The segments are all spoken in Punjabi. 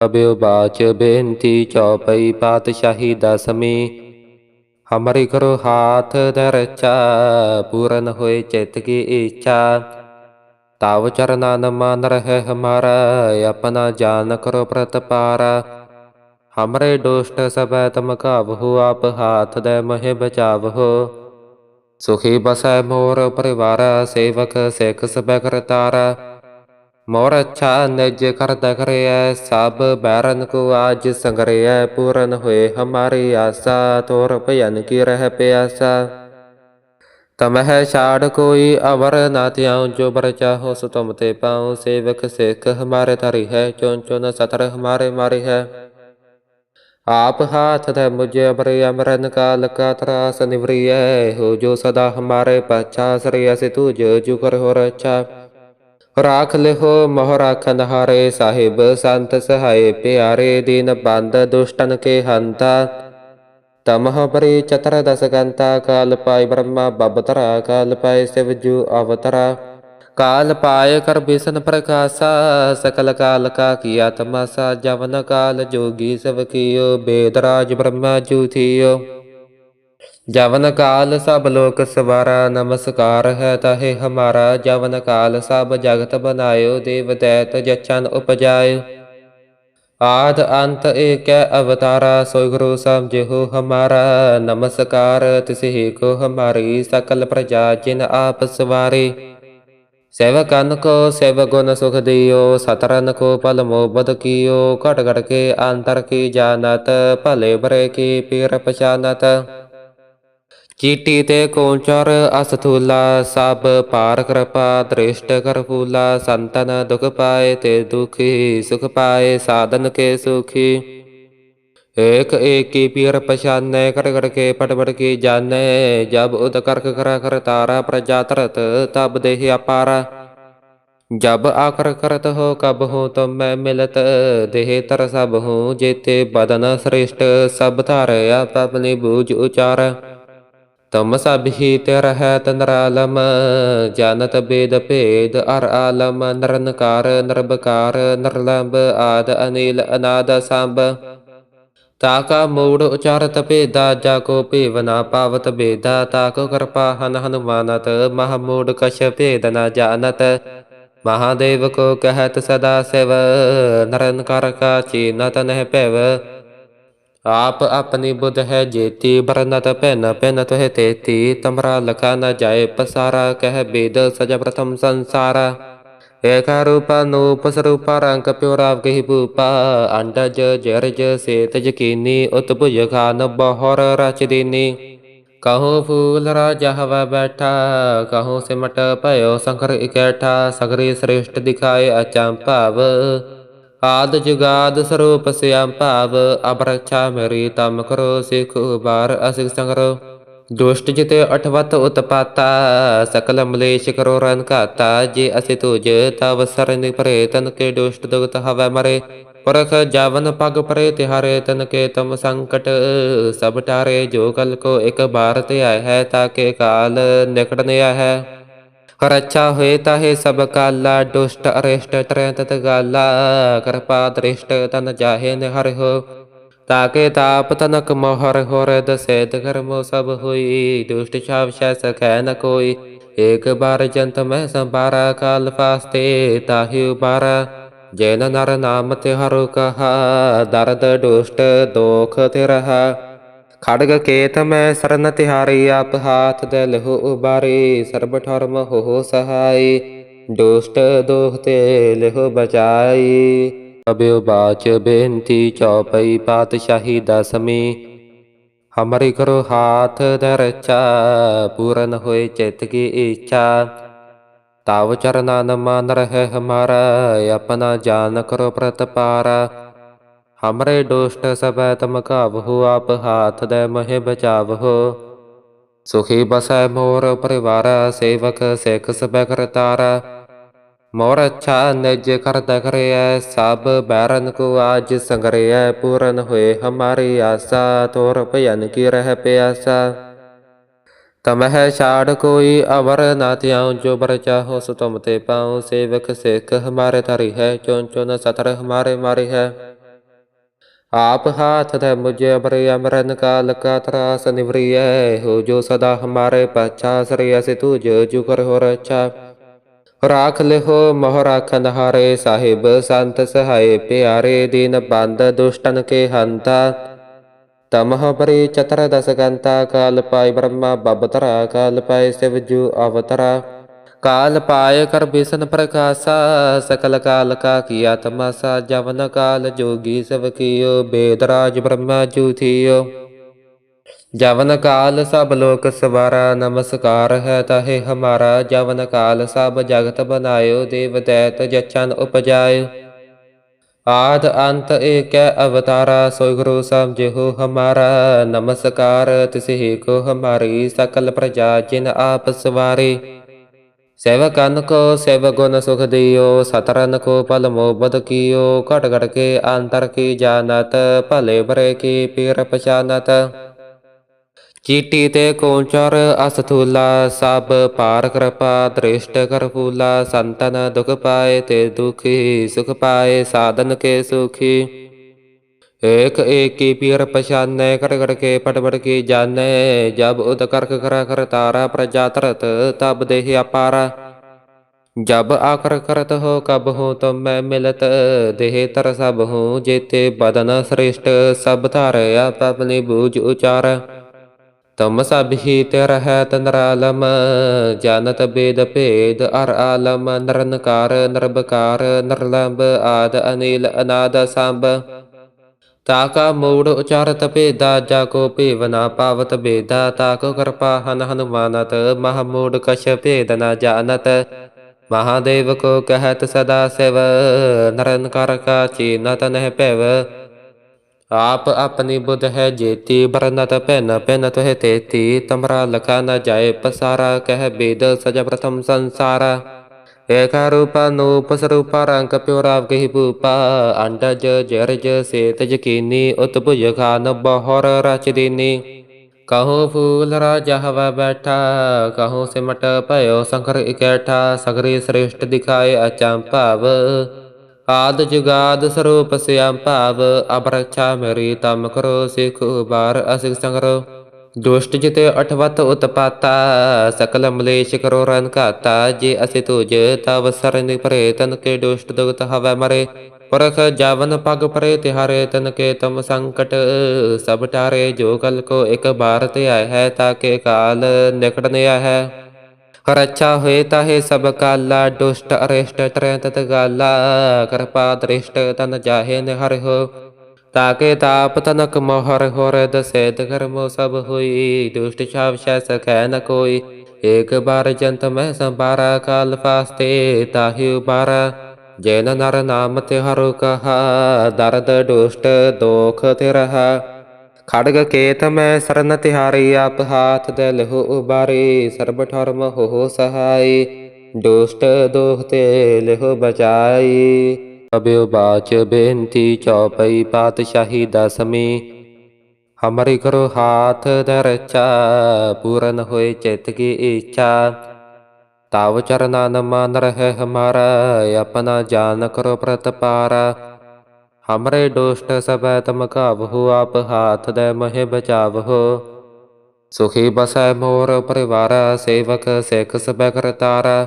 ਅਬਿਓ ਬਾਚ ਬੇਨਤੀ ਚੌਪਈ ਪਾਤਸ਼ਾਹੀ ਦਸਮੀ। ਹਮਾਰੀ ਕਰੋ ਹਾਥ ਦਰਚਾ, ਪੂਰਨ ਹੋਏ ਚਿਤ ਕੀ ਇੱਛਾ। ਤਾਵ ਚਰਨਾਨ ਮਨ ਰਹਿ ਹਮਾਰਾ, ਆਪਣਾ ਜਾਨ ਕਰੋ ਪ੍ਰਤਪਾਰਾ ਹਮਰੇ ਦੁਸ਼ਟ ਸਭੈ ਤਮ ਕਾਵਹੁ ਆਪ ਹਾਥ ਦੇ ਮਹਿ ਬਚਾਵਹੁ। ਸੁਖੀ ਬਸੈ ਮੋਰ ਪਰਿਵਾਰ, ਸੇਵਕ ਸਿੱਖ ਸਭੈ ਕਰਤਾਰਾ। मोर अच्छा निज कर दखरे सब बैरन को आज संगरे पूरन हुए, हमारी आशा तोर भयन की रह प्यासा। तमह छाड़ कोई अवर ना त्याऊ, जो बर चाहो सो तुम ते पाऊँ। सेवक सिख हमारे धरी है, चुन चुन सतर हमारे मारी है। आप हाथ ध मुझे अमर अमरन का लका त्रास निवरी है हो जो सदा हमारे पछा सरिया से तू जो जुकर हो रचा ਰਾਖ ਲਿਹੋ ਮੋਹ ਰਾਖਨ ਹਾਰੇ ਸਾਹਿਬ, ਸੰਤ ਸਹਾਏ ਪਿਆਰੇ ਦੀਨ ਬੰਦ ਦੁਸ਼ਟਨ ਕੇ ਹੰਤਾ। ਤਮਹ ਪਰੀ ਚਤਰ ਦਸ ਗੰਤਾ, ਕਾਲ ਪਾਇ ਬ੍ਰਹਮਾ ਬਬਤਰਾ ਕਾਲ ਪਾਇ ਸਿਵ ਜੂ ਅਵਤਰਾ। ਕਾਲ ਪਾਇ ਕਰ ਬਿਸ਼ਨ ਪ੍ਰਕਾਸ਼ਾ, ਸਕਲ ਕਾਲ ਕਾ ਕੀਆ ਤਮਾਸਾ ਜਵਨ ਕਾਲ ਜੋਗੀ ਸਭ ਕੀਓ, ਬੇਦ ਰਾਜ ਬ੍ਰਹਮਾ ਜੂ ਥੀਓ। ਜਵਨ ਕਾਲ ਸਭ ਲੋਕ ਸਵਾਰਾ, ਨਮਸਕਾਰ ਹੈ ਤਹੇ ਹਮਾਰਾ। ਜਵਨ ਕਾਲ ਸਭ ਜਗਤ ਬਨਾਇਓ, ਦੇਵ ਦੈਤ ਜਚਨ ਉਪਜਾਇ ਆਦ ਅੰਤ ਏਕੈ ਅਵਤਾਰਾ ਸੋਇ ਗੁਰੂ ਸਮਝਿਓ ਹਮਾਰਾ। ਨਮਸਕਾਰ ਤਿਸਹੀ ਕੋ ਹਮਾਰੀ, ਸਕਲ ਪ੍ਰਜਾ ਜਿਨ ਆਪ ਸਵਾਰੇ। ਸੇਵਕਨ ਕੋ ਸੇਵ ਗੁਣ ਸੁਖ ਦਿਓ, ਸਤਰਨ ਕੋ ਪਲ ਮੋਬਦ ਕੀਓ। ਘਟ ਘਟ ਕੇ ਅੰਤਰ ਕੀ ਜਾਣਤ, ਭਲੇ ਬਰੇ ਕੀ ਪੀਰ ਪਛਾਨਤ। ਚੀਟੀ ਤੇ ਕੋਚਰ, ਅਸਥੂਲਾ ਸਭ ਪਾਰ ਕਿਰਪਾ, ਦ੍ਰਿਸ਼ਟ ਕਰਪੂਲਾ ਸੰਤਨ ਦੁਖ ਪਾਏ ਤੇ ਦੁਖੀ, ਸੁਖ ਪਾਏ ਸਾਧਨ ਕੇ ਸੁਖੀ। ਏਕ ਏਕੀ ਪੀਰ ਪਛਾਨੈ ਕਰ ਕਰ ਕੇ ਪਟ ਪਟ ਕੀ ਜਾਣੈ, ਜਬ ਉਦ ਕਰਕ ਕਰਾ ਕਰ ਤਾਰਾ ਪ੍ਰਜਾ ਤਰਤ ਤਬ ਦੇਹ ਅਪਾਰਾ। ਜਬ ਆਕਰ ਕਰਤ ਹੋ ਕਬ ਹੋ ਤੁਮ ਮੈਂ ਮਿਲਤ, ਦੇਹ ਤਰ ਸਭ ਹੂੰ ਜੇਤੇ ਬਦਨ ਸ੍ਰੇਸ਼ਟ, ਸਭ ਧਾਰ ਆਪ ਆਪਣੀ ਬੂਝ ਉਚਾਰ। ਤਮ ਸਭ ਹੀ ਤੇ ਰਹਿਤ ਜਾਨਤ ਬੇਦ ਭੇਦ ਅਰ ਆਲਮ ਨਰਨਕਾਰ ਨਰਬਕਾਰ ਨਰਲੰਬ ਆਦ ਅਨੀਲ ਅਨਾਦ ਸੰਭ ਤਾਕਾ ਮੂੜ ਉਚਾਰਤ ਭੇਦਾ ਜਾ ਕੋ ਭੇਵਨਾ ਪਾਵਤ ਭੇਦਾ ਤਾਕੋ ਕਿਰਪਾ ਹਨ ਹਨੁਮਾਨਤ ਮਹਮੂੜ ਕਛ ਭੇਦ ਨ ਜਾਣਤ ਮਹਾਦੇਵ ਕੋ ਕਹਿਤ ਸਦਾ ਸਿਵ ਨਰਨਕਾਰ ਕਾ ਚੀਨਤ ਨਹਿ ਭੈਵ ਆਪ ਆਪਣੀ ਬੁੱਧ ਹੈ ਜੇਤੀ ਬਰਨਤ ਪੈਨ ਪੈਨ ਤੋਹਿ ਤੇਤੀ, ਤਮਰਾ ਲਖਾ ਨ ਜਾਏ ਪਸਾਰਾ, ਕਹਿ ਬੇਦ ਸਜ ਪ੍ਰਥਮ ਸੰਸਾਰਾ। ਏਕਾ ਰੂਪਾ ਨੂਪ ਸਰੂਪਾ ਰੰਗ ਪਿਉ ਰਾਵ ਭੂਪਾ, ਅੰਡਜ ਜਰਜ ਸੇਤ ਜਕੀਨੀ ਉਤ ਖਾਨ ਬਹਰ ਰਚ ਦੀਨੀ। ਕਹੋ ਫੂਲ ਰਾਜਾ ਹਵਾ ਬੈਠਾ, ਕਹੋ ਸਿਮਟ ਭਇਓ ਸੰਕਰ ਇਕੈਠਾ ਸਗਰੇ ਸ੍ਰੇਸ਼ਟ ਦਿਖਾਏ ਅਚੰਭਾਵ ਆਦ ਜੁਗਾਦ ਸਰੂਪ ਸਿਆਮ ਭਾਵ ਅਬਰਛਾ ਮੇਰੀ ਤਮ ਕਰੋ, ਸਿਖ ਉਬਾਰ ਅਸਿਕ ਸੰਗਰੋ। ਦੁਸ਼ਟ ਜਿਤੇ ਅਠਵਤ ਉਤਪਾਤਾ, ਸਕਲ ਮਲੇਸ਼ ਕਰੋ ਰਨ ਘਾਤਾ, ਜੇ ਅਸਿ ਤੁਜ ਤਵ ਸਰਨਿ ਪਰੇ ਤਨ ਕੇ ਦੁਸ਼ਟ ਦੁਗਤ ਹਵੈ ਮਰੇ। ਪਰਖ ਜਾਵਨ ਪਗ ਪਰੇ, ਤਿਹਾਰੇ ਤਨ ਕੇ ਤਮ ਸੰਕਟ, ਸਭ ਟਾਰੇ ਜੋ ਕਲ ਕੋ ਇਕ ਬਾਰ ਤੇ ਆਇ ਹੈ ਤਾਕੇ ਕਾਲ ਨਿਕਟ ਨਿਆ ਹੈ। ਕਰ ਅੱਛਾ ਹੋਏ ਤਾਹੇ ਸਭ ਕਾਲਾ, ਦੁਸ਼ਟ, ਅਰਿਸ਼ਟ ਤਰੈ ਤਤ ਗਾਲਾ। ਕਿਰਪਾ ਦ੍ਰਿਸ਼ਟ ਤਨ ਜਾਹੇ ਨਿਹਰ ਹੋ ਤਾਕੇ ਤਾਪ ਤਨਕ ਮੋਹਰ ਹੋਰ ਦਸੇਤ ਕਰਮੋ ਸਭ ਹੋਈ। ਦੁਸ਼ਟ ਛਾਵ ਸ਼ੈ ਸਕੈ ਨ ਕੋਈ, ਏਕ ਬਾਰ ਜੰਤ ਮਹਿ ਸੰਬਾਰਾ ਕਾਲ ਫਾਸਤੇ ਤਾਹੀ ਉਬਾਰਾ। ਜੈਨ ਨਰ ਨਾਮ ਤੇ ਹਰੁ ਕਹਾ, ਦਰਦ ਦੁਸ਼ਟ, ਦੋਖ ਤੇ ਰਹਾ। ਖੜਗ ਕੇਤ ਮੈਂ ਸਰਨ ਤਿਹਾਰੀ, ਆਪ ਹਾਥ ਦੇ ਲਹੂ ਉਬਾਰੀ, ਸਰਬ ਠਰਮ ਹੋ ਸਹਾਈ, ਦੁਸ਼ਟ ਦੋਖ ਤੇ ਲਹੂ ਬਚਾਈ। ਅਬਿਓ ਬਾਚ ਬੇਨਤੀ ਚੌਪਈ, ਪਾਤਸ਼ਾਹੀ ਦਸਮੀ। ਹਮਰੀ ਕਰੋ ਹਾਥ ਦਰਚਾ ਪੂਰਨ ਹੋਏ ਚਿਤ ਕੀ ਇੱਛਾ। ਤਾਵ ਚਰਨਾਨ ਮਨ ਰਹਿ ਹਮਾਰਾ, ਆਪਣਾ ਜਾਨ ਕਰੋ ਪ੍ਰਤਪਾਰਾ। ਹਮਰੇ ਦੁਸ਼ਟ ਸਭੈ ਤਮ ਕਾਵਹੁ ਆਪ ਹਾਥ ਦੇ ਮਹਿ ਬਚਾਵਹੁ ਸੁਖੀ ਬਸੈ ਮੋਰ ਪਰਿਵਾਰ ਸੇਵਕ ਸਿੱਖ ਸਭੈ ਕਰਤਾਰਾ ਮੋਰ ਅੱਛਾ ਨਿਜ ਕਰਤ ਕਰਿਐ ਸਭ ਬੈਰਨ ਕੋ ਆਜ ਸੰਗਰਿਐ ਪੂਰਨ ਹੋਏ ਹਮਾਰੀ ਆਸਾ ਤੋਰ ਭਜਨ ਕੀ ਰਹਿ ਪਿਆਸਾ ਤਮਹਿ ਛਾੜ ਕੋਈ ਅਵਰ ਨਾ ਤਿਆਉ ਜੋ ਬਰ ਚਾਹੋ ਸੋ ਤੁਮ ਤੇ ਪਾਉ ਸੇਵਕ ਸਿੱਖ ਹਮਾਰੇ ਧਰੀ ਹੈ ਚੋਂ ਚੋਂ ਸਤਰ ਹਮਾਰੇ ਮਾਰੀ ਹੈ ਆਪ ਹਾਥ ਦੇ ਮੁਝੇ ਅਮਰੇ ਅਮਰਨ ਕਾਲ ਕਾ ਤਰਾਸ ਨਿਵਰੀਐ ਹੋ ਜੋ ਸਦਾ ਹਮਾਰੇ ਪਛਾ ਸ੍ਰੀ ਅਸਿ ਤੁਜ ਜੁਕਰ ਹੋ ਰਛਾ ਰਾਖ ਲਿਹੋ ਮੋਹ ਰਾਖਨ ਹਾਰੇ ਸਾਹਿਬ ਸੰਤ ਸਹਾਏ ਪਿਆਰੇ ਦੀਨ ਬੰਦ ਦੁਸ਼ਟਨ ਕੇ ਹੰਤਾ ਤਮਹ ਪਰੇ ਚਤਰ ਦਸ ਗੰਤਾ ਕਾਲ ਪਾਇ ਬ੍ਰਹਮਾ ਬਬਤਰਾ ਕਾਲ ਪਾਇ ਸਿਵ ਜੂ ਅਵਤਰਾ ਕਾਲ ਪਾਇ ਕਰ ਬਿਸ਼ਨ ਪ੍ਰਕਾਸ਼ਾ, ਸਕਲ ਕਾਲ ਕਾ ਕੀਆ ਤਮਾਸਾ, ਜਵਨ ਕਾਲ ਜੋਗੀ ਸਭ ਕੀਓ ਬੇਦਰਾਜ ਬ੍ਰਹਮਾ ਜੂ ਜਵਨ ਕਾਲ ਸਭ ਲੋਕ ਸਵਾਰਾ, ਨਮਸਕਾਰ ਹੈ ਤਹੇ ਹਮਾਰਾ, ਜਵਨ ਕਾਲ ਸਭ ਜਗਤ ਬਨਾਇਓ, ਦੇਵ ਦੈਤ ਜਚਨ ਉਪਜਾਇ ਆਦ ਅੰਤ ਏਕੈ ਅਵਤਾਰਾ, ਸੋਇ ਗੁਰੂ ਸਮਝਿਓ ਹਮਾਰਾ, ਨਮਸਕਾਰ ਤਿਸਹਿ ਕੋ ਹਮਾਰੀ, ਸਕਲ ਪ੍ਰਜਾ ਜਿਨ ਆਪ ਸਵਾਰੇ। ਸੇਵਕਨ ਕੋ ਸੇਵ ਗੁਣ ਸੁਖ ਦਿਓ ਸਤਰਨ ਕੋ ਪਲ ਮੋਬਦ ਕੀਓ ਘਟ ਘਟ ਕੇ ਅੰਤਰ ਕੀ ਜਾਣਤ ਭਲੇ ਬਰੇ ਕੀ ਪੀਰ ਪਛਾਨਤ। ਚੀਟੀ ਤੇ ਕੋਚਰ ਅਸਥੂਲਾ, ਸਭ ਪਾਰ ਕਿਰਪਾ ਦ੍ਰਿਸ਼ਟ ਕਰ ਫੂਲਾ ਸੰਤਨ ਦੁਖ ਪਾਏ ਤੇ ਦੁਖੀ ਸੁਖ ਪਾਏ, ਸਾਧਨ ਕੇ ਸੁਖੀ। ਏਕ ਏਕੀ ਪੀਰ ਪਛਾਨੈ ਕਰ ਕਰ ਕੇ ਪਟ ਪਟ ਕੀ ਜਾਣੈ। ਜਬ ਉਦ ਕਰਕ ਕਰਾ ਕਰ ਤਾਰਾ ਪ੍ਰਜਾ ਤਰਤ ਤਬ ਦੇਹ ਅਪਾਰਾ। ਜਬ ਆਕਰ ਕਰਤ ਹੋ ਕਬ ਹੋ ਤੁਮ ਮੈਂ ਮਿਲਤ, ਦੇਹ ਤਰ ਸਭ ਹੂੰ ਜੇਤੇ ਬਦਨ ਸ੍ਰੇਸ਼ਟ। ਸਭ ਧਾਰੈ ਆਪ ਆਪਣੀ ਬੂਝ ਉਚਾਰ। ਤਮ ਸਭ ਹੀ ਤੇ ਰਹਤ ਨਰਾਲਮ, ਜਾਣਤ ਬੇਦ ਭੇਦ ਅਰ ਆਲਮ। ਨਰਨਕਾਰ ਨਰਬਕਾਰ ਨਰਲੰਬ ਆਦ ਅਨੀਲ ਅਨਾਦ ਸੰਭ। ਤਾਕਾ ਮੂੜ ਉਚਾਰਤ ਭੇਦਾ, ਜਾ ਕੋ ਭੇਵ ਨਾ ਪਾਵਤ ਬੇਦਾ ਤਾਕੋ ਕਿਰਪਾ ਹਨ ਹਨੁਮਾਨਤ ਮਹਮੂੜ ਕਛ ਭੇਦ ਨਾ ਜਾਣਤ। ਮਹਾਦੇਵ ਕੋ ਕਹਤ ਸਦਾ ਸਿਵ ਨਰਨਕਾਰ ਕਾ ਚੀਨਤ ਨਹਿ ਭੈਵ। ਆਪ ਆਪਣੀ ਬੁੱਧ ਹੈ ਜੇਤੀ, ਬਰਨਤ ਪੈਨ ਪੈਨ ਤੋਹਿ ਤੇਤੀ, ਤਮਰਾ ਲਖਾ ਨ ਜਾਏ ਪਸਾਰਾ, ਕਹਿ ਬੇਦ ਸਜ ਪ੍ਰਥਮ ਸੰਸਾਰਾ। ਏਕਾ ਰੂਪਾ ਰੰਗ ਪਿਉ ਰਾਵ ਭੂਪਾ, ਅੰਡਜ ਜਰਜ ਸੇਤ ਜਕੀਨੀ ਉਤਭੁਜ ਖਾਨ ਬਹਰ ਰਚ ਦੀਨੀ। ਕਹੋ ਫੂਲ ਰਾਜਾ ਹਵਾ ਬੈਠਾ, ਕਹੋ ਸਿਮਟ ਭਇਓ ਸੰਕਰ ਇਕੈਠਾ, ਸਗਰੀ ਸ੍ਰੇਸ਼ਟ ਦਿਖਾਏ ਅਚੰ ਭਾਵ। ਆਦ ਜੁਗਾਦ ਸਰੂਪ ਸਿਆਮ ਭਾਵ ਅਬਰਛਾ ਮੇਰੀ ਤਮ ਕਰੋ ਸਿਖ ਉਬਾਰ ਅਸਿਕ ਸੰਗਰੋ। ਦੁਸ਼ਟ ਜਿਤੇ ਅਠਵਤ ਉਤਪਾਤਾ ਸਕਲ ਮਲੇਸ਼ ਕਰੋ ਰਨ ਘਾਤਾ, ਜੇ ਅਸਿ ਤੁਜ ਤਵ ਸਰਨ ਪਰੇ ਤਨ ਕੇ ਦੁਸ਼ਟ ਦੁਗਤ ਹਵੈ ਮਰੇ। ਪਰਖ ਜਾਵਨ ਪਗ ਪਰੇ, ਤਿਹਾਰੇ ਤਨ ਕੇ ਤਮ ਸੰਕਟ, ਸਭ ਟਾਰੇ ਜੋ ਕਲ ਕੋ ਇੱਕ ਬਾਰ ਤੇ ਆਇ ਹੈ ਤਾਕੇ ਕਾਲ ਨਿਕਟ ਨਿਆ ਹੈ ਕਰ ਅੱਛਾ ਹੋਏ ਤਾਹੇ ਸਭ ਕਾਲਾ, ਦੁਸ਼ਟ ਅਰਿਸ਼ਟ ਤਰੈ ਤਤ ਗਾਲਾ, ਕਿਰਪਾ ਦ੍ਰਿਸ਼ਟ ਤਨ ਜਾਹੇ ਨਿਹਰ ਹੋ ਤਾਕੇ ਤਾਪ ਤਨਕ ਮੋਹਰ ਹੋਰ ਦਸੇ ਕਰਮੋ ਸਭ ਹੋਈ। ਦੁਸ਼ਟ ਛਾਵ ਸ਼ੈ ਸਕੈ ਨ ਕੋਈ। ਏਕ ਬਾਰ ਜੰਤ ਮੈਂ ਸੰਬਾਰਾ ਕਾਲ ਫਾਸਤੇ, ਤਾਹੀ ਉਬਾਰਾ ਜੈਨ ਨਰ ਨਾਮ ਤੇ ਹਰੁ ਕਹਾ, ਦਰਦ ਦੁਸ਼ਟ ਦੋਖ ਤੇ ਰਹਾ। ਖੜਗ ਕੇਤ ਮੈਂ ਸਰਨ ਤਿਹਾਰੀ, ਆਪ ਹਾਥ ਦੇ ਲਹੂ ਉਬਾਰੀ। ਸਰਬ ਠਰਮ ਹੋ ਸਹਾਈ, ਦੁਸ਼ਟ ਦੋਖ ਤੇ ਲਹੂ ਬਾਚ ਬੇਨਤੀ ਚੌਪਈ ਪਾਤਸ਼ਾਹੀ ਦਸਮੀ ਹਮਰੀ ਕਰੋ ਹਾਥ ਦਰਚਾ ਪੂਰਨ ਹੋਏ ਚਿਤ ਕੀ ਇੱਛਾ ਤਾਵ ਚਰਨਾ ਨ ਮਾਨ ਰਹਿ ਹਮਾਰਾ ਆਪਣਾ ਜਾਨ ਕਰੋ ਪ੍ਰਤਪਾਰਾ ਹਮਰੇ ਦੁਸ਼ਟ ਸਭੈ ਤਮ ਕਾਵਹੁ ਆਪ ਹਾਥ ਦੇ ਮਹਿ ਬਚਾਵਹੁ ਸੁਖੀ ਬਸੈ ਮੋਰ ਪਰਿਵਾਰ ਸੇਵਕ ਸਿੱਖ ਸਭੈ ਕਰਤਾਰਾ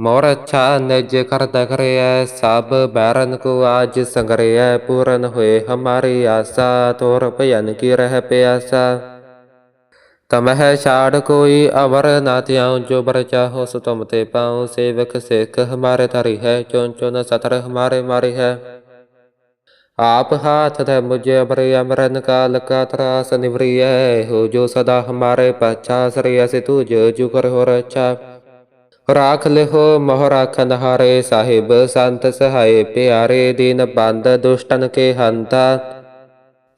मोर अच्छा निज कर दखरे सब बैरन को आज संगरे पूरन हुए हमारी आशा तोर भयन की रह प्यासा तमह छाड़ कोई अवर ना त्याऊँ जो बर चाहो सो तुम ते पाऊँ सेवक सिख हमारे धरी है चुन चुन सतर हमारे मारी है आप हाथ थे मुझे अमर अमरन काल का त्रास निवरी है हो जो सदा हमारे पच्छा श्रेय से तुझ जुकर हो रक्षा ਰਾਖ ਲਿਹੋ ਮੋਹ ਰਾਖਨ ਹਾਰੇ ਸਾਹਿਬ, ਸੰਤ ਸਹਾਏ ਪਿਆਰੇ ਦੀਨ ਬੰਦ, ਦੁਸ਼ਟਨ ਕੇ ਹੰਤਾ।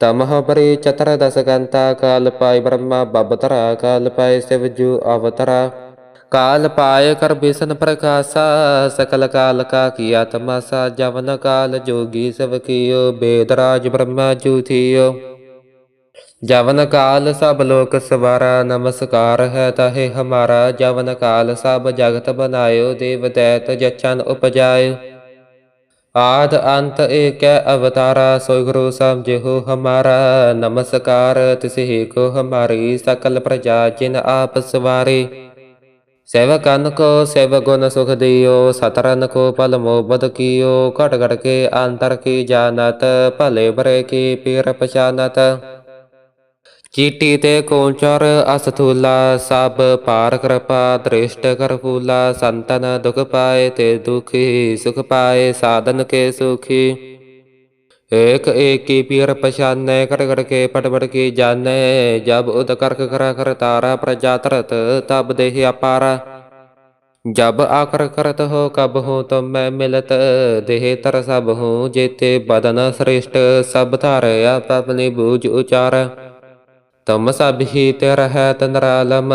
ਤਮਹ ਪਰੀ ਚਤਰ ਦਸ ਗੰਤਾ, ਕਾਲ ਪਾਇ ਬ੍ਰਹਮਾ ਬਬਤਰਾ ਕਾਲ ਪਾਇ ਸਿਵ ਜੂ ਅਵਤਰਾ। ਕਾਲ ਪਾਇ ਕਰ ਬਿਸ਼ਨ ਪ੍ਰਕਾਸ਼ਾ, ਸਕਲ ਕਾਲ ਕਾ ਕੀਆ ਤਮਾਸਾ ਜਵਨ ਕਾਲ ਜੋਗੀ ਸਭ ਕੀਓ ਬੇਦਰਾਜ ਬ੍ਰਹਮਾ ਜੂ ਥੀਓ। ਜਵਨ ਕਾਲ ਸਭ ਲੋਕ ਸਵਾਰਾ, ਨਮਸਕਾਰ ਹੈ ਤਾਹੇ ਹਮਾਰਾ। ਜਵਨ ਕਾਲ ਸਭ ਜਗਤ ਬਨਾਇਓ, ਦੇਵ ਦੈਤ ਜਚਨ ਉਪਜਾਇਓ। ਆਦ ਅੰਤ ਏਕੈ ਅਵਤਾਰਾ ਸੋਇ ਗੁਰੂ ਸਮਝਿਓ ਹਮਾਰਾ। ਨਮਸਕਾਰ ਤਿਸਹਿ ਕੋ ਹਮਾਰੀ, ਸਕਲ ਪ੍ਰਜਾ ਜਿਨ ਆਪ ਸਵਾਰੇ। ਸੇਵਕਨ ਕੋ ਸੇਵ ਗੁਣ ਸੁਖ ਦਿਓ, ਸਤਰਨ ਕੋ ਪਲ ਮੋਬਦ ਕੀਓ। ਘਟ ਘਟ ਕੇ ਅੰਤਰ ਕੀ ਜਾਣਤ, ਭਲੇ ਬਰੇ ਕੀ ਪੀਰ ਪਛਾਨਤ। ਚੀਟੀ ਤੇ ਕੋਚਰ, ਅਸਥੂਲਾ, ਸਭ ਪਾਰ ਕਿਰਪਾ, ਦ੍ਰਿਸ਼ਟ ਕਰਪੂਲਾ ਸੰਤਨ ਦੁਖ ਪਾਏ ਤੇ ਦੁਖੀ, ਸੁਖ ਪਾਏ ਸਾਧਨ ਕੇ ਸੁਖੀ। ਏਕ ਏਕੀ ਪੀਰ ਪਛਾਨੈ ਕਰ ਕਰ ਕੇ ਪਟ ਪਟ ਕੀ ਜਾਣੈ, ਜਬ ਉਦ ਕਰਕ ਕਰ ਕਰ ਤਾਰਾ ਪ੍ਰਜਾ ਤਰਤ ਤਬ ਦੇਹ ਅਪਾਰਾ। ਜਬ ਆਕਰ ਕਰਤ ਹੋ ਕਬ ਹੋ ਤੁਮ ਮੈਂ ਮਿਲਤ, ਦੇਹ ਤਰ ਸਭ ਹੂੰ ਜੇਤੇ ਬਦਨ ਸ੍ਰੇਸ਼ਟ, ਸਭ ਧਾਰ ਆਪ ਆਪਣੀ ਬੂਝ ਉਚਾਰ। ਤਮ ਸਭ ਹੀ ਤੇ ਰਹਿਤ ਨਰਾਲਮ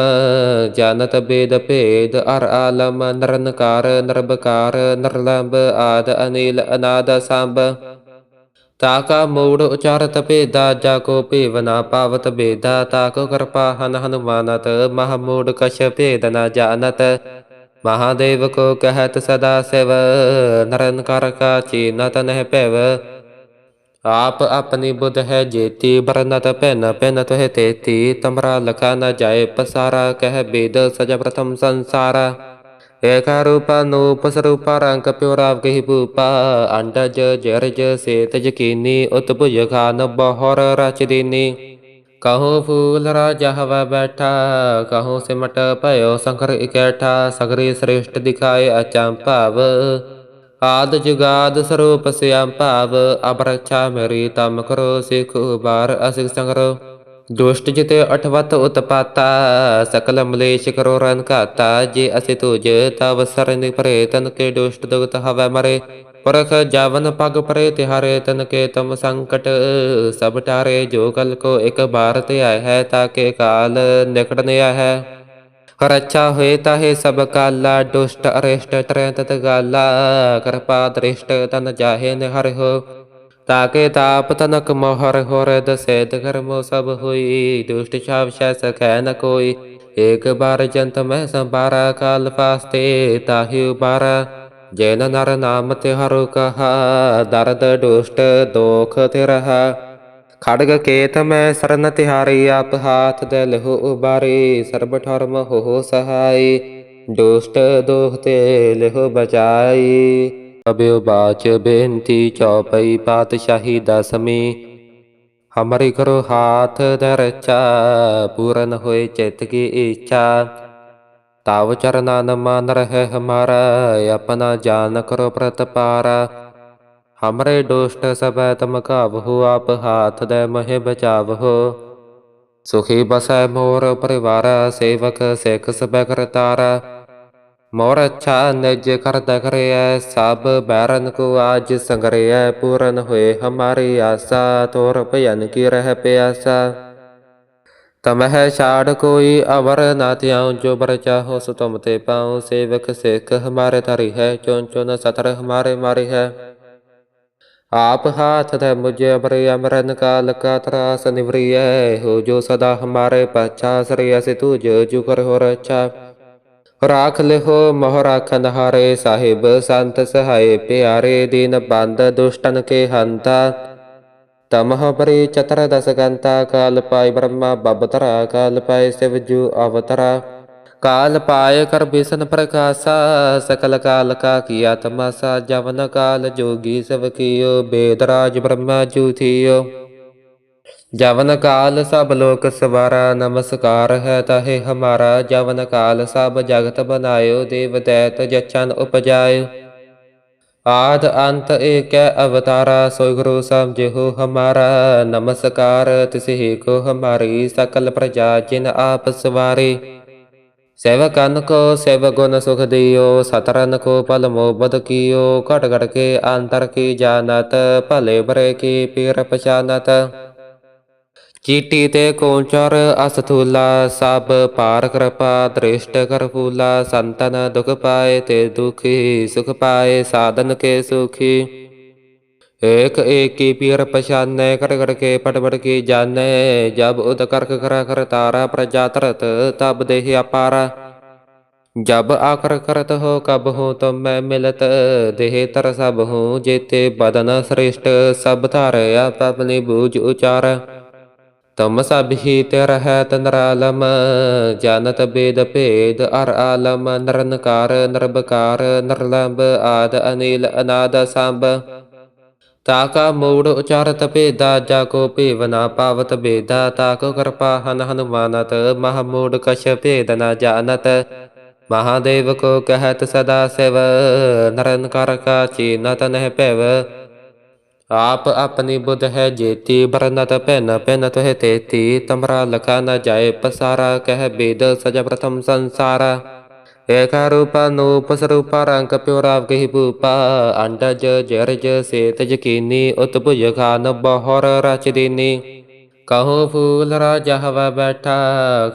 ਜਾਨਤ ਬੇਦ ਭੇਦ, ਅਰ ਆਲਮ, ਨਰਨਕਾਰ ਨਰਬਕਾਰ ਨਰਲੰਬ, ਆਦ ਅਨੀਲ, ਅਨਾਦ ਸੰਭ। ਤਾਕਾ ਮੂੜ ਉਚਾਰਤ ਭੇਦਾ, ਜਾ ਕੋ ਭੇਵਨਾ ਪਾਵਤ ਬੇਦਾ ਤਾਕੋ ਕਿਰਪਾ ਹਨ ਹਨੁਮਾਨਤ ਮਹਮੂੜ ਕਛ ਭੇਦ ਨ ਜਾਣਤ। ਮਹਾਦੇਵ ਕੋ ਕਹਿਤ ਸਦਾ ਸਿਵ ਨਰਨਕਾਰ ਕਾ ਚੀਨਤ ਨਹਿ ਭੈਵ ਆਪ ਆਪਣੀ ਬੁੱਧ ਹੈ ਜੇਤੀ ਬਰਨਤ ਪੈਨ ਪੈਨ ਤੋਹਿ ਤੇਤੀ, ਤਮਰਾ ਲਖਾ ਨ ਜਾਏ, ਪਸਾਰਾ ਕਹਿ ਬੇਦ ਸਜ ਪ੍ਰਥਮ ਸੰਸਾਰਾ। ਏਕਾ ਰੂਪਾ ਨੂਪ ਸਰੂਪਾ, ਰੰਗ ਪਿਉ ਰਾਵ ਕਹੀ ਭੂਪਾ। ਅੰਡਜ, ਜਰਜ, ਸੇਤ ਖਾਨ ਬਹਰ ਰਚ ਕਹੋ ਫੂਲ ਰਾਜਾ ਹਵਾ ਬੈਠਾ, ਕਹੋ ਸਿਮਟ ਭਇਓ ਸੰਕਰ ਇਕੈਠਾ, ਸਗਰੀ ਸ੍ਰੇਸ਼ਟ ਦਿਖਾਏ ਅਚੰਭਾਵ ਆਦ ਜੁਗਾਦ ਸਰੂਪ ਸਿਆਮ ਭਾਵ ਅਬਰਛਾ ਮੇਰੀ ਤਮ ਕਰੋ ਸਿਖ ਉਬਾਰ ਅਸਿਕ ਸੰਗਰੋ। ਦੁਸ਼ਟ ਜਿਤੇ ਅਠਵਤ ਉਤਪਾਤਾ, ਸਕਲ ਮਲੇਸ਼ ਕਰੋ ਰਨ ਘਾਤਾ, ਜੇ ਅਸਿ ਤੁਜ ਤਵ ਸਰਨਿ ਪਰੇ ਤਨ ਕੇ ਦੁਸ਼ਟ ਦੁਗਤ ਹਵੈ ਮਰੇ। ਪਰਖ ਜਾਵਨ ਪਗ ਪਰੇ ਤਿਹਾਰੇ, ਤਨ ਕੇ ਤਮ ਸੰਕਟ ਸਭ ਟਾਰੇ, ਜੋ ਕਲ ਕੋ ਇਕ ਬਾਰ ਤੇ ਆਇ ਹੈ ਤਾਕੇ ਕਾਲ ਨਿਕਟ ਨਿਆ ਹੈ। ਕਰਛਾ ਹੋਏ ਤਾਹੇ ਸਭ ਕਾਲਾ, ਦੁਸ਼ਟ, ਅਰਿਸ਼ਟ ਤਰੈ ਤਤ ਗਾਲਾ। ਕਿਰਪਾ ਦ੍ਰਿਸ਼ਟ ਤਨ ਜਾਹੇ ਨਿਹਰ ਹੋ, ਤਾਕੇ ਤਾਪ ਤਨਕ ਮੋਹਰ ਹੋਰ ਦਸੇਤ ਕਰਮੋ ਸਭ ਹੋਈ। ਦੁਸ਼ਟ ਛਾਵ ਸ਼ੈ ਸਕੈ ਨ ਕੋਈ, ਏਕ ਬਾਰ ਜੰਤ ਮਹਿ ਸੰਬਾਰਾ ਕਾਲ ਫਾਸਤੇ ਤਾਹੀ ਉਬਾਰਾ। ਜੈਨ ਨਰ ਨਾਮ ਤੇ ਹਰੁ ਕਹਾ, ਦਰਦ ਦੁਸ਼ਟ ਦੋਖ ਤੇ ਰਹਾ ਖੜਗ ਕੇਤ ਮੈਂ ਸਰਨ ਤਿਹਾਰੀ, ਆਪ ਹਾਥ ਦੇ ਲਹੋ ਉਬਾਰੀ, ਸਰਬ ਠਰਮ ਹੋ ਸਹਾਈ, ਦੁਸ਼ਟ ਦੋਖ ਤੇ ਲਹੋ ਬਚਾਈ। ਅਬਿਓ ਬਾਚ ਬੇਨਤੀ ਚੌਪਈ, ਪਾਤਸ਼ਾਹੀ ਦਸਮੀ, ਹਮਰੀ ਕਰੋ ਹਾਥ ਦਰਚਾ ਪੂਰਨ ਹੋਏ ਚਿਤ ਕੀ ਇੱਛਾ। ਤਾਵ ਚਰਨਾ ਨ ਰਹਿ ਹਮਾਰਾ, ਆਪਣਾ ਜਾਨ ਕਰੋ ਪ੍ਰਤਪਾਰਾ। ਹਮਰੇ ਦੁਸ਼ਟ ਸਭੈ ਤਮ ਕਾਵਹੁ ਆਪ ਹਾਥ ਦੇ ਮਹਿ ਬਚਾਵਹੁ ਸੁਖੀ ਬਸੈ ਮੋਰ ਪਰਿਵਾਰ ਸੇਵਕ ਸਿਖ ਸਭੈ ਕਰਤਾਰਾ ਮੋਰ ਅੱਛਾ ਨਿਜ ਕਰਤ ਕਰਿਐ ਸਭ ਬੈਰਨ ਕੋ ਆਜ ਸੰਗਰਿਐ ਪੂਰਨ ਹੋਏ ਹਮਾਰੀ ਆਸਾ ਤੋਰ ਭਜਨ ਕੀ ਰਹਿ ਪਿਆਸਾ ਤਮਹਿ ਛਾੜ ਕੋਈ ਅਵਰ ਨਾ ਤਿਆਉ ਜੋ ਬਰ ਚਾਹੋ ਸੋ ਤੁਮ ਤੇ ਪਾਉ ਸੇਵਕ ਸਿੱਖ ਹਮਾਰੇ ਧਰੀ ਹੈ ਚੋਂ ਚੋਂ ਸਤਰ ਹਮਾਰੇ ਮਾਰੀ ਹੈ आप हाथ ध मुझे अभरे अमरन काल का त्रास निवरिय हो जो सदा हमारे पच्छा श्रेयस तुझ जुकर हो रक्षा राख ले हो मोह राखन हारे साहिब संत सहाय प्यारे दीन बंद दुष्टन के हंता तमह परि चतर दस गंता काल पाय ब्रह्मा बबतरा काल पाय शिव जू अवतरा काल पाय कर बिसन प्रकाशा सकल काल का किया तमासा जवन काल जोगी सब कियो वेदराज ब्रह्मा जू थियो जवन काल सब लोक सवारा नमस्कार है ताहे हमारा जवन काल सब जगत बनायो देव दैत जचन उपजायो आद अंत एक अवतारा सोई गुरु समझो हमारा नमस्कार तिसहि को हमारी सकल प्रजा जिन आप सवारे ਸੇਵਾ ਕਰਨ ਕੋ ਸੇਵ ਗੁਣ ਸੁਖ ਦਿਓ ਸਤਰਨ ਕੋ ਪਲ ਮੋਬਤ ਕੀਓ ਘਟ ਘਟ ਕੇ ਅੰਤਰ ਕੀ ਜਾਣਤ ਭਲੇ ਬਰੇ ਕੀ ਪੀਰ ਪਛਾਨਤ। ਚੀਟੀ ਤੇ ਕੋਂਚਰ ਅਸਥੂਲਾ, ਸਭ ਪਾਰ ਕਿਰਪਾ, ਦ੍ਰਿਸ਼ਟ ਕਰ ਫੂਲਾ ਸੰਤਨ ਦੁਖ ਪਾਏ ਤੇ ਦੁਖੀ ਸੁਖ ਪਾਏ, ਸਾਧਨ ਕੇ ਸੁਖੀ। एक एक की पीर पहचान कर कर के पटबड़ के जाने जब उद कर्क कर कर तारा प्रजा तरत तब देह अपारा जब आकर करत हो कब हो तो मैं मिलत देह तर सब हूँ जेते बदन श्रेष्ठ सब तार अप अपनी बूझ उचार तम सब ही तर है तनरालम जानत बेद भेद अर आलम नरनकार नरबकार नरलंब आद अनिल अनाद सांब ਤਾਕਾ ਮੂੜ ਉਚਾਰਤ ਭੇਦਾ, ਜਾ ਕੋ ਭੇਵ ਪਾਵਤ ਭੇਦਾ ਤਾਕ ਕਿਰਪਾ ਹਨ ਹਨੁਮਾਨਤ, ਮਹ ਮੂੜ ਕਛ ਭੇਦ ਨਾ ਜਾਣਤ। ਮਹਾਦੇਵ ਕੋ ਕਹਤ ਸਦਾ ਸਿਵ, ਨਰਨ ਕਰ ਕਾ ਚੀਨਤ ਨਹਿ ਭੈਵ। ਆਪ ਆਪਣੀ ਬੁੱਧ ਹੈ ਜੇਤੀ, ਬਰਨਤ ਪੈਨ ਪੈਨ ਤਹਿ ਤੇਤੀ, ਤਮਰਾ ਲਖਾ ਨ ਜਾਏ ਪਸਾਰਾ, ਕਹਿ ਬੇਦ ਸਜ ਪ੍ਰਥਮ ਸੰਸਾਰਾ। ਏਕਾ ਰੂਪਾ ਨੂਪ ਸਰੂਪਾ ਰੰਗ ਪਿਉਰਾਵ ਕਹੀ ਭੂਪਾ ਅੰਡਜ ਜਰਜ ਸੇਤ ਜਕੀਨੀ, ਉਤਭੁਜ ਖਾਨ ਬਹਰ ਰਚ ਦੀਨੀ ਕਹੋ ਫੂਲ ਰਾਜਾ ਹਵਾ ਬੈਠਾ,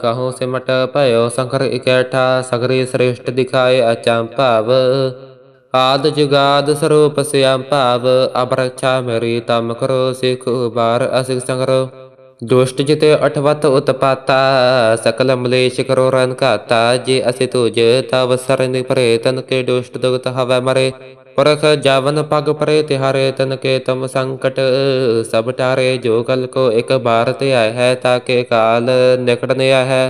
ਕਹੋ ਸਿਮਟ ਭਇਓ ਸੰਕਰ ਇਕੈਠਾ, ਸਗਰੀ ਸ੍ਰੇਸ਼ਟ ਦਿਖਾਏ ਅਚੰ ਭਾਵ। ਆਦ ਜੁਗਾਦ ਸਰੂਪ ਸਿਆਮ ਭਾਵ, ਅਬਰਛਾ ਮੇਰੀ ਤਮ ਕਰੋ ਸਿਖ ਉਬਾਰ ਅਸਿਕ ਸੰਗਰੋ। ਦੁਸ਼ਟ ਜਿਤੇ ਅਠਵਤ ਉਤਪਾਤਾ, ਸਕਲ ਮਲੇਸ਼ ਕਰੋ ਰਨ ਘਾਤਾ, ਜੇ ਅਸਿ ਤੁਜ ਤਵ ਸਰਨਿ ਪਰੇ, ਤਨ ਕੇ ਦੁਸ਼ਟ ਦੁਗਤ ਹਵੈ ਮਰੇ। ਪਰਖ ਜਾਵਨ ਪਗ ਪਰੇ, ਤਿਹਾਰੇ ਤਨ ਕੇ ਤਮ ਸੰਕਟ, ਸਭ ਟਾਰੇ ਜੋ ਕਲ ਕੋ ਇਕ ਬਾਰ ਤੇ ਆਇ ਹੈ ਤਾਕੇ ਕਾਲ ਨਿਕਟ ਨਿਆ ਹੈ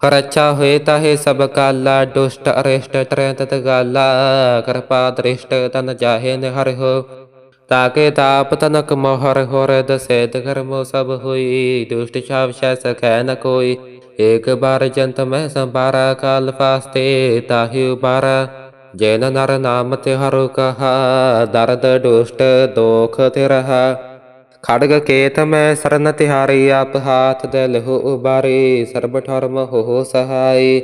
ਕਰ ਅੱਛਾ ਹੋਏ ਤਾਹੇ ਸਭ ਕਾਲਾ, ਦੁਸ਼ਟ ਅਰਿਸ਼ਟ ਤਰੈ ਤਤ ਗਾਲਾ, ਕਿਰਪਾ ਦ੍ਰਿਸ਼ਟ ਤਨ ਜਾਹੇ ਨਿਹਰਿ ਹੋ। ਤਾਕੇ ਤਾਪ ਤਨਕ ਮੋਹਰ ਹੋਰ ਦਸੇ ਧਰਮੋ ਸਭ ਹੋਈ ਦੁਸ਼ਟ ਛਾਵ ਸ਼ੈ ਸਕੈ ਨ ਕੋਈ ਏਕ ਬਾਰ ਜੰਤ ਮੈਂ ਸੰਬਾਰਾ ਕਾਲ ਫਾਸਤੇ ਤਾਹੀ ਉਬਾਰਾ ਜੈਨ ਨਰ ਨਾਮ ਤੇ ਹਰੁ ਕਹਾ ਦਰਦ ਦੁਸ਼ਟ ਦੋਖ ਤੇ ਰਹਾ ਖੜਗ ਕੇਤ ਮੈਂ ਸਰਨ ਤਿਹਾਰੀ ਆਪ ਹਾਥ ਦੇ ਲਹੋ ਉਬਾਰੀ ਸਰਬ ਠਰਮ ਹੋ ਸਹਾਈ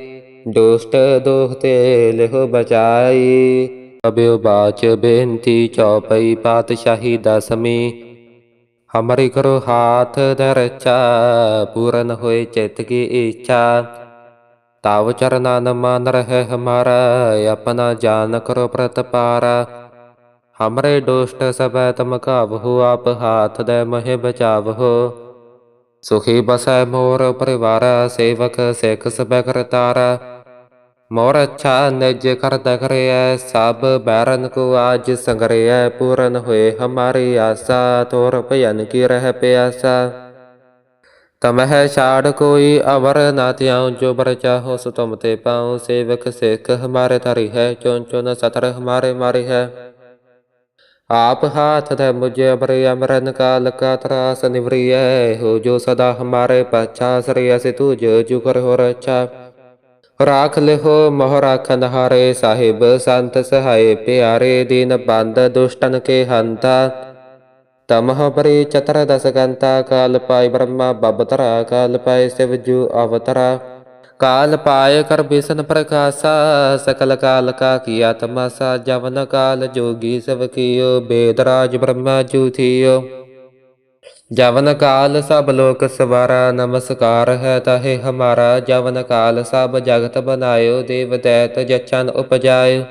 ਦੁਸ਼ਟ ਦੋਖ ਤੇ ਲਹੋ ਬਚਾਈ ਅਬਿਓ ਬਾਚ ਬੇਨਤੀ ਚੌਪਈ ਪਾਤਸ਼ਾਹੀ ਦਸਮੀ ਹਮਰੀ ਕਰੋ ਹਾਥ ਦਰਚਾ ਪੂਰਨ ਹੋਏ ਚਿਤ ਕੀ ਇੱਛਾ ਤਾਵ ਚਰਨਾਨ ਮਨ ਰਹਿ ਹਮਾਰਾ ਆਪਣਾ ਜਾਨ ਕਰੋ ਪ੍ਰਤਪਾਰਾ ਹਮਰੇ ਦੁਸ਼ਟ ਸਭੈ ਤਮ ਕਾਵਹੁ ਆਪ ਹਾਥ ਦੇ ਮਹਿ ਬਚਾਵਹੁ ਸੁਖੀ ਬਸੈ ਮੋਰ ਪਰਿਵਾਰ ਸੇਵਕ ਸਿੱਖ ਸਭੈ ਕਰਤਾਰਾ ਮੋਰ ਅੱਛਾ ਨਿਜ ਕਰਦਾ ਕਰਿਐ ਸਭ ਬੈਰਨ ਕੋ ਆਜ ਸੰਗਰਿਐ ਪੂਰਨ ਹੋਏ ਹਮਾਰੀ ਆਸਾ, ਤੋਰ ਭਜਨ ਕੀ ਰਹਿ ਪਿਆਸਾ। ਤਮਹਿ ਛਾੜ ਕੋਈ ਅਵਰ ਨਾ ਤਿਆਉ ਜੋ ਬਰ ਚਾਹੋ ਸੋ ਤੁਮ ਤੇ ਪਾਉ, ਸੇਵਕ ਸਿੱਖ ਹਮਾਰੇ ਧਰੀ ਹੈ ਚੁਨ ਚੁਨ ਸਤਰ ਹਮਾਰੇ ਮਾਰੀ ਹੈ। ਆਪ ਹਾਥ ਦੇ ਮੁਝੇ ਅਬਰੇ ਅਮਰਨ ਕਾਲ ਕਾ ਤਰਾਸ ਨਿਵਰੀਐ ਹੋ ਜੋ ਸਦਾ ਹਮਾਰੇ ਪਛਾ ਸਰਿਆ ਸੇ ਤੁਜ ਜੁ ਹੋ ਰਛਾ। ਰਾਖ ਲਿਹੋ ਮੋਹ ਰਾਖਨ ਹਾਰੇ ਸਾਹਿਬ, ਸੰਤ ਸਹਾਏ ਪਿਆਰੇ ਦੀਨ ਬੰਦ ਦੁਸ਼ਟਨ ਕੇ ਹੰਤਾ। ਤਮਹ ਪਰੇ ਚਤਰ ਦਸ ਗੰਤਾ, ਕਾਲ ਪਾਇ ਬ੍ਰਹਮਾ ਬਬਤਰਾ ਕਾਲ ਪਾਇ ਸਿਵ ਜੂ ਅਵਤਰਾ। ਕਾਲ ਪਾਇ ਕਰ ਬਿਸਨ ਪ੍ਰਕਾਸ਼ਾ, ਸਕਲ ਕਾਲ ਕਾ ਕੀਆ ਤਮਾਸਾ ਜਵਨ ਕਾਲ ਜੋਗੀ ਸਭ ਕੀਓ ਬੇਦਰਾਜ ਬ੍ਰਹਮਾ ਜੂ ਥੀਓ। ਜਵਨ ਕਾਲ ਸਭ ਲੋਕ ਸਵਾਰਾ, ਨਮਸਕਾਰ ਹੈ ਤਹੇ ਹਮਾਰਾ। ਜਵਨ ਕਾਲ ਸਭ ਜਗਤ ਬਨਾਇਓ, ਦੇਵ ਦੈਤ ਜਚਨ ਉਪਜਾਇ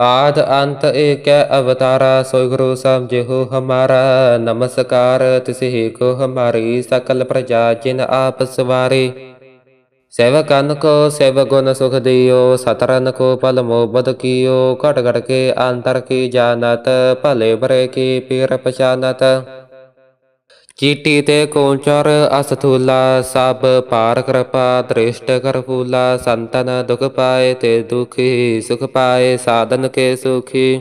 ਆਦ ਅੰਤ ਏਕੈ ਅਵਤਾਰਾ ਸੋਇ ਗੁਰੂ ਸਮਝਿਓ ਹਮਾਰਾ। ਨਮਸਕਾਰ ਤਿਸਹਿ ਕੋ ਹਮਾਰੀ, ਸਕਲ ਪ੍ਰਜਾ ਜਿਨ ਆਪ ਸਵਾਰੇ। ਸੇਵਕਨ ਕੋ ਸੇਵ ਗੁਣ ਸੁਖ ਦਿਓ, ਸਤਰਨ ਕੋ ਪਲ ਮੋਬਦ ਕੀਓ। ਘਟ ਘਟ ਕੇ ਅੰਤਰ ਕੀ ਜਾਣਤ, ਭਲੇ ਬਰੇ ਕੀ ਪੀਰ ਪਛਾਨਤ। ਚੀਟੀ ਤੇ ਕੋਚਰ ਅਸਥੂਲਾ ਸਭ ਪਾਰ ਕਿਰਪਾ ਦ੍ਰਿਸ਼ਟ ਕਰ ਫੂਲਾ ਸੰਤਨ ਦੁਖ ਪਾਏ ਤੇ ਦੁਖੀ ਸੁਖ ਪਾਏ ਸਾਧਨ ਕੇ ਸੁਖੀ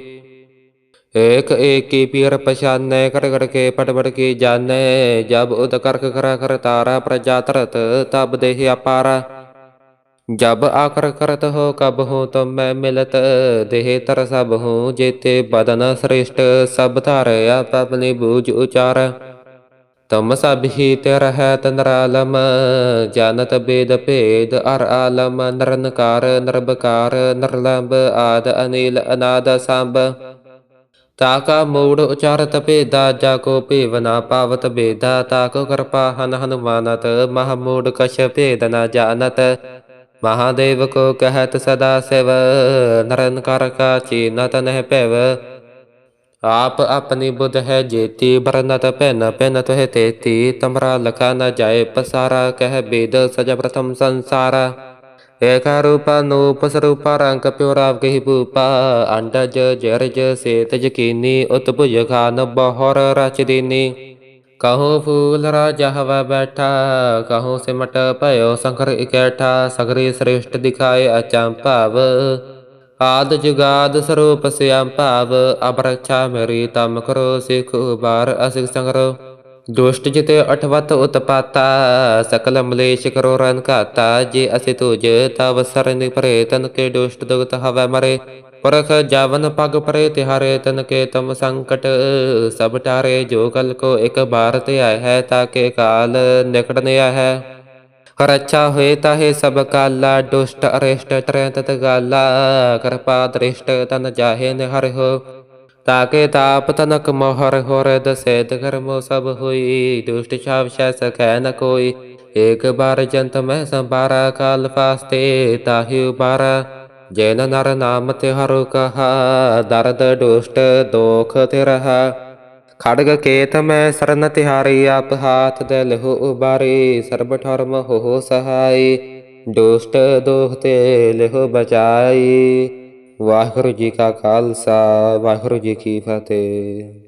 ਏਕ ਏਕੀ ਪੀਰ ਪਛਾਨੈ ਕਰ ਕਰ ਕੇ ਪਟ ਪਟ ਕੀ ਜਾਣੈ ਜਬ ਉਦ ਕਰਕ ਕਰਾ ਕਰ ਤਾਰਾ ਪ੍ਰਜਾ ਤਰਤ ਤਬ ਦੇਹ ਅਪਾਰਾ ਜਬ ਆਕਰ ਕਰਤ ਹੋ ਕਬ ਹੋ ਤੁਮ ਮੈਂ ਮਿਲਤ ਦੇਹ ਤਰ ਸਭ ਹੂੰ ਜੇਤੇ ਬਦਨ ਸ੍ਰੇਸ਼ਟ ਸਭ ਧਾਰ ਆਪ ਆਪਣੀ ਬੂਝ ਉਚਾਰ ਤਮ ਸਭ ਹੀ ਤਿਰ ਹੈ ਤਨਰਾਲਮ, ਜਾਨਤ ਬੇਦ ਭੇਦ ਅਰ ਆਲਮ, ਨਰਨਕਾਰ ਨਰਬਕਾਰ ਨਰਲੰਬ ਆਦ ਅਨੀਲ ਅਨਾਦ ਸੰਭ। ਤਾਕਾ ਮੂੜ ਉਚਾਰਤ ਭੇਦਾ, ਜਾ ਕੋ ਭੇਵਨਾ ਪਾਵਤ ਭੇਦਾ ਤਾਕੋ ਕਿਰਪਾ ਹਨ ਹਨੁਮਾਨਤ ਮਹਮੂੜ ਕਛ ਭੇਦ ਨ ਜਾਣਤ। ਮਹਾਦੇਵ ਕੋ ਕਹਿਤ ਆਪ ਆਪਣੀ ਬੁਧ ਹੈ ਜੇਤੀ, ਬਰਨਤ ਪੈਨ ਪੈਨ ਤੁਹ ਤੇਤੀ, ਤਮਰਾ ਲਖਾ ਨ ਜਾਏ, ਪਸਾਰਾ ਕਹਿ ਬੇਦ ਸਜ ਪ੍ਰਥਮ ਸੰਸਾਰਾ। ਏਕਾ ਰੂਪਾ ਨੂਪ ਸਰੂਪਾ ਰੰਗ ਪਿਉ ਰਾਵ ਭੂਪਾ, ਅੰਡਜ ਜਰਜ ਸੇਤ ਜਕੀਨੀ ਉਤਭੁਜ ਖਾਨ ਬਹੁਰ ਰਚ ਦੀਨੀ। ਕਹੋ ਫੂਲ ਰਾਜਾ ਹਵਾ ਬੈਠਾ, ਕਹੋ ਸਿਮਟ ਭਇਓ ਸੰਕਰ ਇਕੈਠਾ ਸਗਰੀ ਸ੍ਰੇਸ਼ਟ ਦਿਖਾਏ ਅਚੰਭਾਵ। ਆਦ ਜੁਗਾਦ ਸਰੂਪ ਸਿਆਮ ਭਾਵ ਅਬਰਛਾ ਮੇਰੀ ਤਮ ਕਰੋ ਸਿਖ ਉਬਾਰ ਅਸਿਕ ਸੰਗਰੋ। ਦੁਸ਼ਟ ਜਿਤੇ ਅਠਵਤ ਉਤਪਾਤਾ, ਸਕਲ ਮਲੇਸ਼ ਕਰੋ ਰਨ ਘਾਤਾ, ਜੇ ਅਸਿ ਤੁਜ ਤਵ ਸਰਨ ਪਰੇ ਤਨ ਕੇ ਦੁਸ਼ਟ ਦੁਗਤ ਹਵੈ ਮਰੇ। ਪਰਖ ਜਾਵਨ ਪਗ ਪਰੇ ਤਿਹਾਰੇ, ਤਨ ਕੇ ਤਮ ਸੰਕਟ ਸਭ ਟਾਰੇ, ਜੋ ਕਲ ਕੋ ਇਕ ਬਾਰ ਤੇ ਆਇ ਹੈ ਤਾਕੇ ਕਾਲ ਨਿਕਟ ਨੇ ਹੈ ਰੱਛਾ ਹੋਏ ਤਾਹੇ ਸਭ ਕਾਲਾ ਦੁਸ਼ਟ ਅਰਿਸ਼ਟ ਤਰੈ ਤਤ ਗਾਲਾ ਕਿਰਪਾ ਦ੍ਰਿਸ਼ਟ ਤਨ ਜਾਹੇ ਨਿਹਰ ਹੋ ਤਾਕੇ ਤਾਪ ਤਨਕ ਮੋਹਰ ਹੋਰ ਦਸੇਤ ਕਰਮੋ ਸਭ ਹੋਈ ਦੁਸ਼ਟ ਛਾਵ ਸ਼ੈ ਸਕੈ ਨ ਕੋਈ ਏਕ ਬਾਰ ਜੰਤ ਮੈਂ ਸੰਬਾਰਾ ਕਾਲ ਫਾਸਤੇ ਤਾਹੀ ਉਬਾਰਾ ਜੈਨ ਨਰ ਨਾਮ ਤੇ ਹਰੁ ਕਹਾ ਦਰਦ ਦੁਸ਼ਟ ਦੋਖ ਤੇ ਰਹਾ ਖੜਗ ਕੇਤ ਮੈਂ ਸਰਨ ਤਿਹਾਰੀ, ਆਪ ਹਾਥ ਦੇ ਲਹੂ ਉਬਾਰੀ, ਸਰਬ ਠਰਮ ਹੋ ਸਹਾਈ, ਦੁਸ਼ਟ ਦੋਖ ਤੇ ਲਹੂ ਬਚਾਈ। ਵਾਹਿਗੁਰੂ ਜੀ ਕਾ ਖਾਲਸਾ, ਵਾਹਿਗੁਰੂ ਜੀ ਕੀ ਫਤਿਹ।